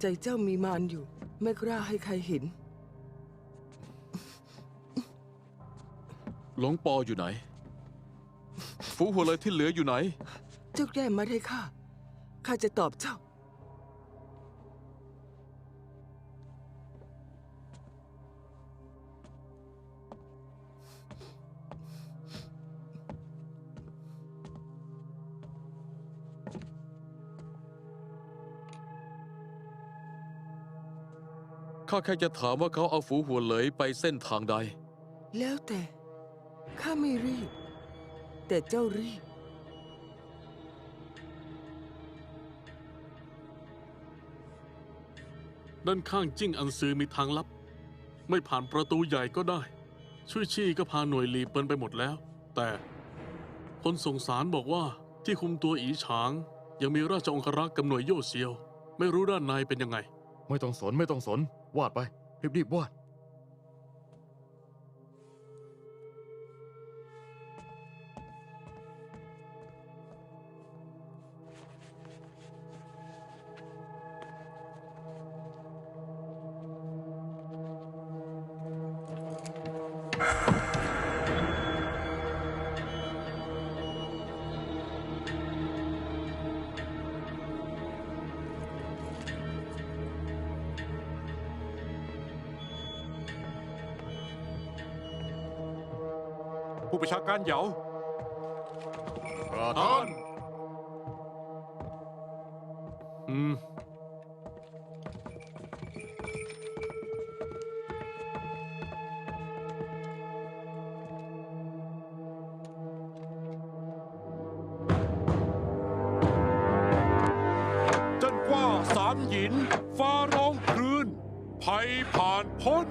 ใจเจ้ามีมารอยู่ ไม่กล้าให้ใครเห็น หลวงปออยู่ไหนฝูหัวเลยที่เหลืออยู่ไหน เจ้าแก้มาให้ข้า ข้าจะตอบเจ้า ข้าแค่จะถามว่าเขาเอาฝูหัวเหลยไปเส้นทางใด แล้วแต่ ข้าไม่รีบ แต่เจ้ารีบ ด้านข้างจิ้งอันซือมีทางลับ ไม่ผ่านประตูใหญ่ก็ได้ ช่วยชี่ก็พาหน่วยหลีเปินไปหมดแล้ว แต่คนส่งสารบอกว่าที่คุมตัวอีฉาง ยังมีราชองครักษ์กับหน่วยโย่เซียว ไม่รู้ด้านในเป็นยังไง ไม่ต้องสนไม่ต้องสน วาดไป รีบๆวาด ผู้ประชาการเหยาประท่าน อืมจันกว่าสามหยินฟ้าร้องคลื่นภัยผ่านพ้น